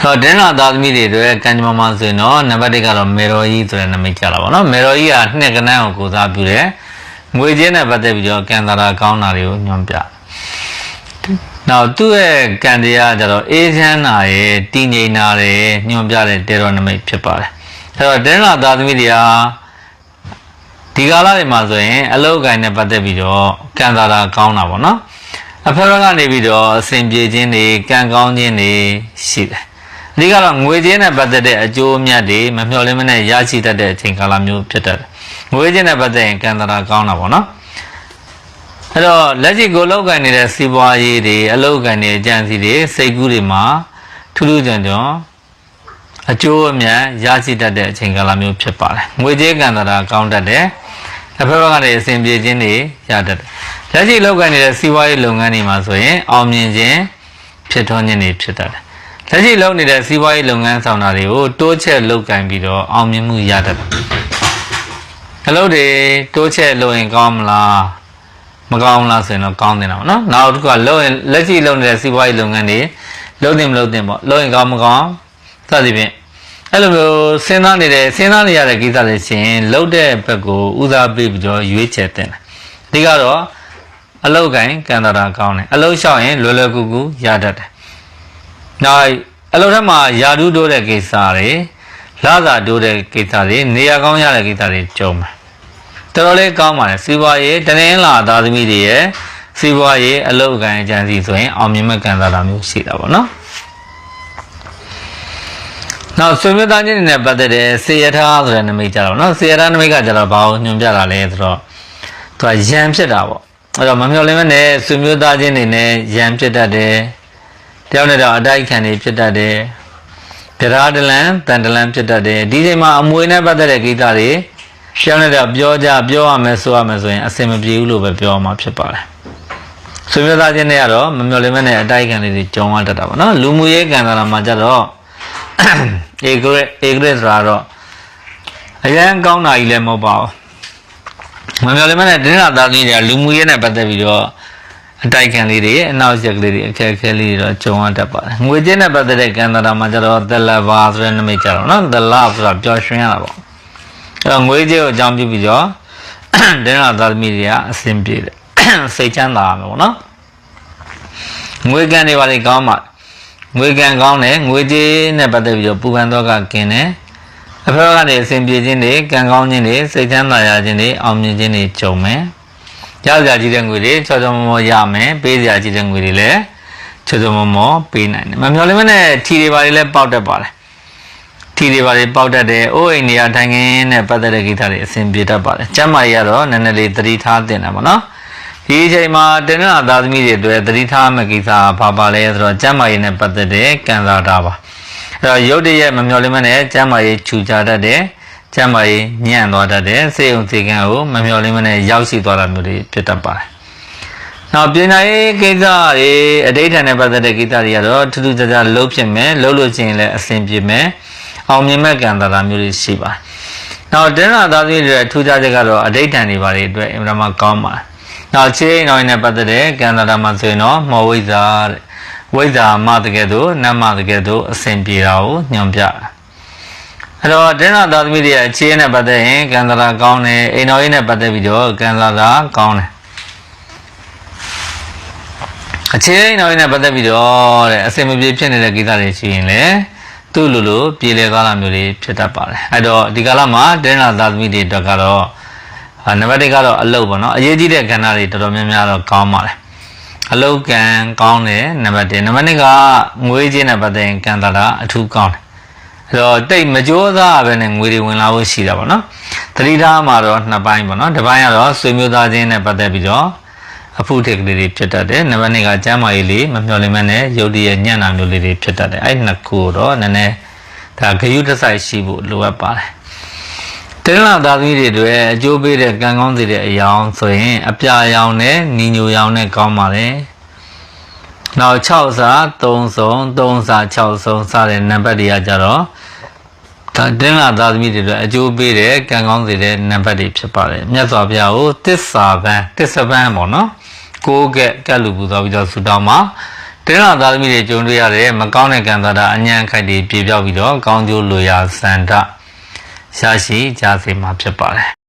ဆိုတော့ဒင်းလာသားသမီးတွေအတွက်ကံကြမ္မာဆိုရင်တော့နံပါတ်1ကတော့မေရော်ကြီးဆိုတဲ့နာမည်ကြတာပေါ့နော်မေရော်ကြီးကနှစ်ကနန်းကိုကိုစားပြုတယ်ငွေကြေးနဲ့ပတ်သက်ပြီးတော့ကံတာတာကောင်းတာတွေကိုညွှန်ပြတယ်နောက်သူ့ရဲ့ကံတရားကျတော့အေးချမ်းတာရယ်တည်ငြိမ်တာရယ်ညွှန်ပြတဲ့တေရောနမိတ်ဖြစ်ပါတယ်အဲတော့ဒင်းလာသားသမီးတွေဟာဒီကာလတွေမှာဆိုရင် အလုတ်ကိုင်းနဲ့ပတ်သက်ပြီးတော့ကံတာတာကောင်းတာပေါ့နော်အဖက်ဖက်ကနေပြီးတော့အစဉ်ပြေခြင်းတွေကံကောင်းခြင်းတွေရှိတယ် အဓိကတော့ငွေကြေးနဲ့ပတ်သက်တဲ့အကျိုးအမြတ်တွေမမျှော်လင့်မနဲ့ရရှိတတ်တဲ့အချိန်ကာလမျိုးဖြစ်တတ်တယ်ငွေကြေးနဲ့ပတ်သက်ရင်ကံတာတာကောင်းတာပေါ့နော်အဲ့တော့လက်ရှိကိုလောက်ကန်နေတဲ့စီးပွားရေးတွေအလောက်ကန်နေအကြံစီတွေစိတ်ကူးတွေမှာထူးထူးကြွန်ကြွန်အကျိုးအမြတ်ရရှိတတ်တဲ့အချိန်ကာလမျိုးဖြစ်ပါတယ်ငွေကြေးကံတာတာကောင်းတတ်တယ်အဖက်ဘက်ကနေအစဉ်ပြေခြင်းတွေရတတ်တယ်လက်ရှိလောက်ကန်နေတဲ့စီးပွားရေးလုပ်ငန်းတွေမှာဆိုရင်အောင်မြင်ခြင်းဖြစ်ထွန်းခြင်းတွေဖြစ်တတ်တယ် လက်ရှိလုပ်နေတဲ့စီးပွားရေးလုပ်ငန်းဆောင်တာတွေကိုတိုးချက်လုပ်ကန်ပြီးတော့အောင်မြင်မှုရတတ်တယ်အလုပ်တွေတိုးချက်လုပ်ရင်ကောင်းမလားမကောင်းလားဆိုရင်တော့ကောင်းတင်တာပေါ့နော်နောက်တစ်ခုကလုံရင်လက်ရှိလုံနေတဲ့စီးပွားရေးလုပ်ငန်းတွေလုံတင်မလုံတင်ပေါ့လုံရင်ကောင်းမကောင်းစသဖြင့်အဲ့လိုမျိုးစဉ်းစားနေတဲ့စဉ်းစားနေရတဲ့ကိစ္စတွေရှင်လုံတဲ့ဘက်ကိုဦးစားပေးပြီးတော့ရွေးချယ်တင်တယ်အဓိကတော့အလုတ်ကင်ကန်တာတာကောင်းတယ်အလုတ်လျှောက်ရင်လွယ်လွယ်ကူကူရတတ်တယ် နောက်အလုတ်ထက်မှာယာဒူးတိုးတဲ့ကိစ္စတွေလာစာတိုးတဲ့ကိစ္စတွေနေရာကောင်းရတဲ့ကိစ္စတွေကြုံတယ်တော်တော်လေးကောင်းပါတယ်စီးပွားရေးတနင်္လာသားသမီးတွေရဲ့စီးပွားရေးအလုပ်အကိုင်အကြံစီဆိုရင်အောင်မြင်မဲ့ကံစားတာမျိုးရှိတာပေါ့နော်နောက်ဆွေမျိုးသားချင်းတွေနဲ့ပတ်သက်တဲ့စေရထားဆိုတဲ့နမိတ်ကြတော့နော်စေရထားနမိတ်ကကြတော့ဘာကိုညွှန်ပြတာလဲဆိုတော့သူကယံဖြစ်တာပေါ့အဲ့တော့မမျှော်လင့်မနဲ့ဆွေမျိုးသားချင်းတွေနဲ့ယံဖြစ်တတ်တယ် တယောက်နဲ့တော့အတိုက်ခံတွေဖြစ်တတ်တယ်တရားဒလန်တန်ဒလန်ဖြစ်တတ်တယ်ဒီချိန်မှာအမွေနဲ့ပတ်သက်တဲ့ကိစ္စတွေရှောင်းလိုက်တော့ပြောကြပြောရမယ်ဆိုရမယ်ဆိုရင်အစင်မပြေဘူးလို့ပဲပြောမှာဖြစ်ပါတယ်ဆွေမျိုးသားချင်းတွေကတော့မမျှော်လင့်မဲ့နဲ့အတိုက်ခံတွေကြုံရတတ်တာပေါ့နော်လူမှုရေးကံတာမှာကြတော့အေဂရက်အေဂရက်ဆိုတာတော့အရန်ကောင်းတာကြီးလည်းမဟုတ်ပါဘူးမမျှော်လင့်မဲ့နဲ့တင်းလာသားသမီးတွေကလူမှုရေးနဲ့ပတ်သက်ပြီးတော့ အတိုက်ခံလေးတွေအနောက်ရက်ကလေးတွေအခက်အခဲလေးတွေတော့ကြုံရတတ်ပါတယ်ငွေကြေးနဲ့ပတ်သက်တဲ့ကံတာမှာကြတော့ the lava ဆိုတဲ့နမိတ်ကြတော့နော် the love ဆိုတာပျော်ရွှင်ရတာပေါ့အဲ့တော့ငွေကြေးကိုအကြောင်းပြုပြီးတော့ဒင်းလာသားသမီးတွေကအဆင်ပြေတယ်စိတ်ချမ်းသာရမယ်ပေါ့နော်ငွေကံတွေပါလေကောင်းမှငွေကံကောင်းတယ်ငွေကြေးနဲ့ပတ်သက်ပြီးတော့ပူပန်တော့ကกินတယ်အဖေကနေအဆင်ပြေခြင်းတွေကံကောင်းခြင်းတွေစိတ်ချမ်းသာရခြင်းတွေအောင်မြင်ခြင်းတွေကြုံမယ် ရစရာကြီးတဲ့ငွေတွေချောချောမောမောရမယ်ပေးစရာကြီးတဲ့ငွေတွေလည်းချောချောမောမောပေးနိုင်တယ်မမျော်လင့်မနဲ့ထီတွေပါလေလည်းပေါက်တတ်ပါလေထီတွေပါလေပေါက်တတ်တယ်။အိုးအိမ်နေရာထိုင်ခင်းနဲ့ပတ်သက်တဲ့ကိစ္စတွေအဆင်ပြေတတ်ပါတယ်။ကျမ်းမာရေးကတော့နည်းနည်းလေးသတိထားတင်တယ်ပေါ့နော်။ဒီအချိန်မှာတင်းနလာသားသမီးတွေအတွက်သတိထားမယ့်ကိစ္စကဘာပါလဲဆိုတော့ကျမ်းမာရေးနဲ့ပတ်သက်တဲ့ကံစားတာပါ။အဲတော့ရုပ်တရက်မမျော်လင့်မနဲ့ကျမ်းမာရေးခြူချတတ်တယ်။ ကျမ်းမာရေးညံ့သွားတတ်တယ်။စေုံစေကံကိုမမျော်လင့်မနဲ့ရောက်ရှိသွားတာမျိုးတွေဖြစ်တတ်ပါတယ်။နောက်ပညာရေးကိစ္စတွေအဋိဌာန်နဲ့ပတ်သက်တဲ့ကိစ္စတွေကတော့ထူးထူးခြားခြားလှုပ်ဖြစ်မယ်လှုပ်လို့ချင်းလည်းအဆင်ပြေမယ်အောင်မြင်မဲ့ကံတာတာမျိုးတွေရှိပါတယ်။နောက်တင်းလာသားသမီးတွေရဲ့ထူးခြားချက်ကတော့အဋိဌာန်တွေပါတွေအတွက်အင်မတန်မှကောင်းပါတယ်။နောက်ခြေအိမ်တော်နဲ့ပတ်သက်တဲ့ကံတာတာမှာဆိုရင်တော့မော်ဝိဇ္ဇာတဲ့ဝိဇ္ဇာမတကယ်တော့နတ်မတကယ်တော့အဆင်ပြေတာကိုညွှန်ပြတာ။ အဲ့တော့တင်းလာသားသမီးတွေရဲ့အခြေအနေနဲ့ပတ်သက်ရင်ကံတာတာကောင်းတယ်အိမ်တော်ရေးနဲ့ပတ်သက်ပြီးတော့ကံတာတာကောင်းတယ်အခြေအနေနောက်နဲ့ပတ်သက်ပြီးတော့တဲ့အစင်မပြေဖြစ်နေတဲ့ကိစ္စတွေရှိရင်လည်းသူ့လိုလိုပြေလည်သွားတာမျိုးတွေဖြစ်တတ်ပါတယ်အဲ့တော့ဒီကာလမှာတင်းလာသားသမီးတွေအတွက်ကတော့အာနံပါတ်1ကတော့အလုပ်ပေါ့နော်အရေးကြီးတဲ့ကဏ္ဍတွေတော်တော်များများတော့ကောင်းပါတယ်အလုပ်ကံကောင်းတယ်နံပါတ်1နံပါတ်2ကငွေကြေးနဲ့ပတ်သက်ရင်ကံတာတာအထူးကောင်းတယ် အဲ့တော့တိတ်မကြိုးစားပဲနဲ့ငွေတွေဝင်လာဖို့ရှိတာပေါ့နော်သတိထားမှာတော့နှစ်ပိုင်းပေါ့နော်တစ်ပိုင်းကတော့ဆွေမျိုးသားချင်းနဲ့ပတ်သက်ပြီးတော့အဖုထိတ်ကလေးတွေဖြစ်တတ်တယ်နံပါတ်2ကကျမ်းမာရေးလေးမမျှော်လင့်မဲ့နဲ့ရုပ်တရက်ညံ့တာမျိုးလေးတွေဖြစ်တတ်တယ်အဲ့နှစ်ခုတော့နည်းနည်းဒါဂယုတစိုက်ရှိဖို့လိုအပ်ပါတယ်တင်းလာသားသမီးတွေတွေအကျိုးပေးတဲ့ကံကောင်းစေတဲ့အယောင်ဆိုရင်အပြာရောင်နဲ့ညီညိုရောင်နဲ့ကောင်းပါတယ်နောက်6စာ3စုံ3စာ6စုံစတဲ့နံပါတ်တွေကကြတော့ ဒါတင်းလာသားသမီးတွေအတွက်အကျိုးပေးတဲ့ကံကောင်းစေတဲ့နံပါတ်တွေဖြစ်ပါတယ်မြတ်စွာဘုရားကိုတစ္ဆာပန်းတစ္ဆပန်းပေါ့နော်ကိုးကက်ကက်လူပူသွားပြီးတော့ဆူတောင်းမှာတင်းလာသားသမီးတွေကြုံတွေ့ရတဲ့မကောင်းတဲ့ကံသတ္တအညံခိုက်တွေပြေပြောက်ပြီးတော့ကောင်းကျိုးလိုရာစန္ဒရရှိကြစေမှာဖြစ်ပါတယ်